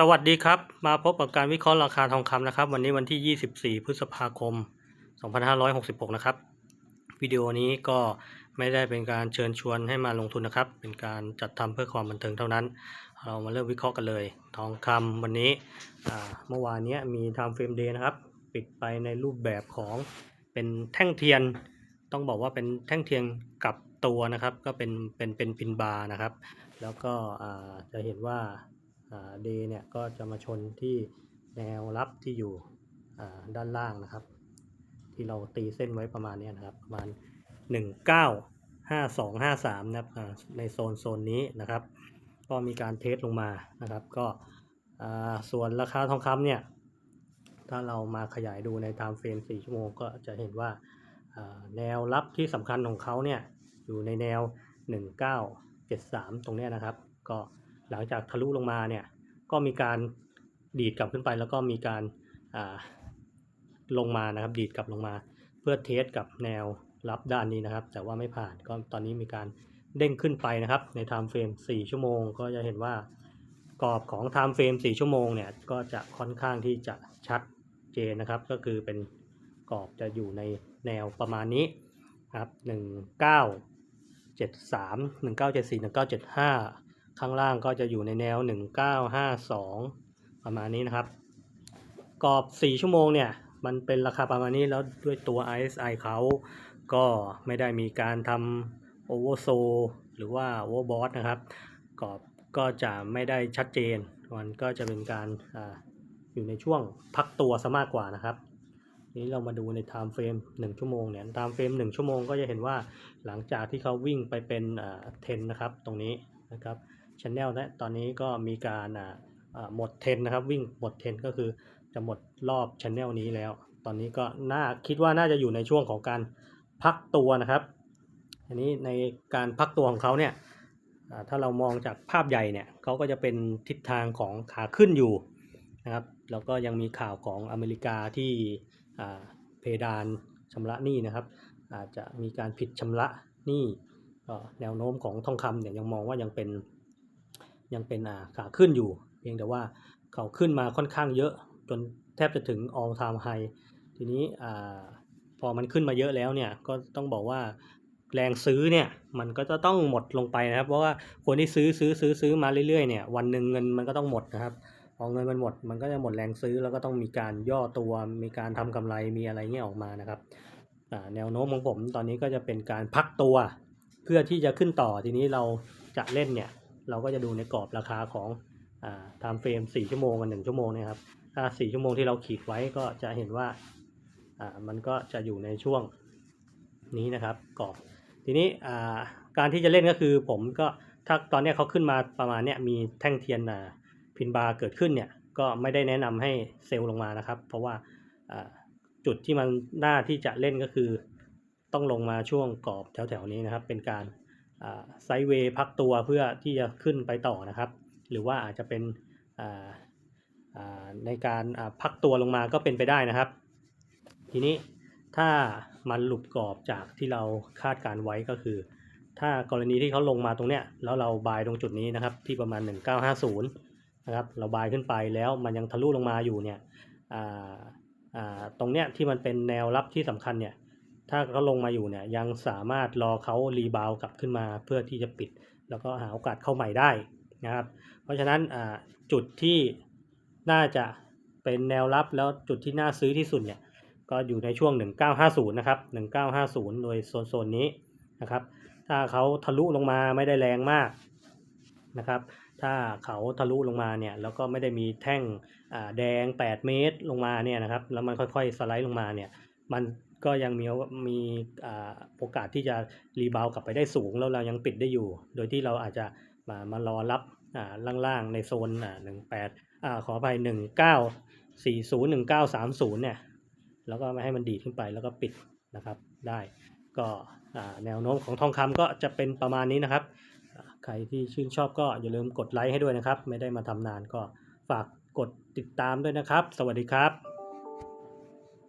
สวัสดีครับ มาพบกับการวิเคราะห์ราคาทองคำนะครับ วันนี้วันที่ 24 พฤษภาคม 2566 นะครับ วิดีโอนี้ก็ไม่ได้เป็นการเชิญชวนให้มาลงทุนนะครับ เป็นการจัดทำเพื่อความบันเทิงเท่านั้น เรามาเริ่มวิเคราะห์กันเลย ทองคำวันนี้เมื่อวานนี้มี time frame day นะครับ ปิดไปในรูปแบบของเป็นแท่งเทียน ต้องบอกว่าเป็นแท่งเทียนกับตัวนะครับ ก็เป็นเป็นเป็นพินบาร์นะครับ แล้วก็จะเห็นว่า เดย์เนี่ยก็จะมาชนที่แนวรับที่อยู่ด้านล่างนะครับ ที่เราตีเส้นไว้ประมาณนี้นะครับ ประมาณ 19 52 53 นะครับในโซนโซนนี้นะครับ ก็มีการเทสลงมานะครับ ก็ส่วนราคาทองคำเนี่ย ถ้าเรามาขยายดูใน time frame 4ชั่วโมงก็จะเห็นว่าอ่าแนวรับที่สำคัญของเขาเนี่ย อยู่ในแนว 1973 ตรงเนี้ยนะครับ ก็ หลังจากทะลุลงมาเนี่ยก็มีการดีดกลับขึ้นไป แล้วก็มีการาลงมานะครับ ดีดกลับลงมา เพื่อเทสกับแนวรับด้านนี้นะครับ แต่ว่าไม่ผ่านก็ตอนนี้มีการเด้งขึ้นไปนะครับ ใน time frame 4ชั่วโมง ก็จะเห็นว่ากรอบของ time frame 4ชั่วโมงเนี่ยก็จะค่อนข้างที่จะชัดเจนนะครับ ก็คือเป็นกรอบจะอยู่ในแนวประมาณนี้ครับ 1973 1974 1975 ข้างล่างก็จะอยู่ในแนว 1952 ประมาณนี้นะครับ กรอบ 4 ชั่วโมงเนี่ย มันเป็นราคาประมาณนี้แล้วด้วยตัว RSI เขาก็ไม่ได้มีการทำ Oversold หรือว่า Overbought นะครับ กรอบก็จะไม่ได้ชัดเจน มันก็จะเป็นการออยู่ในช่วงพักตัวซะมากกว่านะครับนี้เรามาดูใน time frame 1ชั่วโมงเนี่ย time frame 1ชั่วโมงก็จะเห็นว่าหลังจากที่เขาวิ่งไปเป็นเทนนะครับตรงนี้นะครับ ชแนลนะตอนนี้ก็มีการอ่าหมดเทนนะครับ วิ่งหมดเทนก็คือจะหมดรอบชแนลนี้แล้ว ตอนนี้ก็น่าคิดว่าน่าจะอยู่ในช่วงของการพักตัวนะครับ อันนี้ในการพักตัวของเขาเนี่ยถ้าเรามองจากภาพใหญ่เนี่ยเขาก็จะเป็นทิศทางของขาขึ้นอยู่นะครับแล้วก็ยังมีข่าวของอเมริกาที่เพดานชำระหนี้นะครับ อาจจะมีการผิดชำระหนี้แนวโน้มของทองคำเนี่ยยังมองว่ายังเป็น ยังเป็นขาขึ้นอยู่ เพียงแต่ว่าเขาขึ้นมาค่อนข้างเยอะจนแทบจะถึง all time high ทีนี้อ่าพอมันขึ้นมาเยอะแล้วเนี่ยก็ต้องบอกว่าแรงซื้อเนี่ยมันก็จะต้องหมดลงไปนะครับ เพราะว่าคนที่ซื้อซื้อซื้อซื้อมาเรื่อยๆเนี่ยวันหนึ่งเงินมันก็ต้องหมดนะครับพอเงินมันหมดมันก็จะหมดแรงซื้อแล้วก็ต้องมีการย่อตัวมีการทำกำไรมีอะไรเงี้ยออกมานะครับแนวโน้มของผมตอนนี้ก็จะเป็นการพักตัว เพื่อที่จะขึ้นต่อทีนี้เราจะเล่นเนี่ย เราก็จะดูในกรอบราคาของอ่า time frame 4ชั่วโมงกับ1ชั่วโมงเนะครับ ถ้า 4 ชั่วโมงที่เราขีดไว้ก็จะเห็นว่ามันก็จะอยู่ในช่วงนี้นะครับกรอบ ทีนี้การที่จะเล่นก็คือผมก็ถ้าตอนนี้เขาขึ้นมาประมาณเนี้ยมีแท่งเทียนพินบาร์เกิดขึ้นเนี่ยก็ไม่ได้แนะนำให้เซลล์ลงมานะครับ เพราะว่าจุดที่มันน่าที่จะเล่นก็คือ ต้องลงมาช่วงกรอบแถวๆนี้นะครับ เป็นการ ไซด์เวย์พักตัวเพื่อที่จะขึ้นไปต่อนะครับ หรือว่าอาจจะเป็นในการพักตัวลงมาก็เป็นไปได้นะครับ ทีนี้ถ้ามันหลุดกรอบจากที่เราคาดการไว้ก็คือ ถ้ากรณีที่เขาลงมาตรงเนี้ยแล้วเราบายตรงจุดนี้นะครับที่ประมาณ 1950นะครับเราบายขึ้นไปแล้วมันยังทะลุลงมาอยู่เนี่ยตรงเนี้ยที่มันเป็นแนวรับที่สำคัญเนี่ย ถ้าเขาลงมาอยู่เนี่ยยังสามารถรอเขารีบาวกลับขึ้นมาเพื่อที่จะปิด แล้วก็หาโอกาสเข้าใหม่ได้นะครับ เพราะฉะนั้นจุดที่น่าจะเป็นแนวรับแล้วจุดที่น่าซื้อที่สุดเนี่ยก็อยู่ในช่วง 1950 นะครับ 1950 โดยโซนโซนนี้นะครับ ถ้าเขาทะลุลงมาไม่ได้แรงมากนะครับ ถ้าเขาทะลุลงมาเนี่ยแล้วก็ไม่ได้มีแท่งแดง 8 เมตรลงมาเนี่ยนะครับ แล้วมันค่อยๆสไลด์ลงมาเนี่ย มัน ก็ยังมีมีโอกาสที่จะรีบาวกลับไปได้สูง แล้วเรายังปิดได้อยู่ โดยที่เราอาจจะมามารอรับล่างๆในโซนหนึ่งแปดขอไปหนึ่งเก้าสี่ศูนย์หนึ่งเก้าสามศูนย์เนี่ยแล้วก็ไม่ให้มันดีขึ้นไปแล้วก็ปิดนะครับได้ก็แนวโน้มของทองคำก็จะเป็นประมาณนี้นะครับ ใครที่ชื่นชอบก็อย่าลืมกดไลค์ให้ด้วยนะครับ ไม่ได้มาทำนานก็ฝากกดติดตามด้วยนะครับ สวัสดีครับ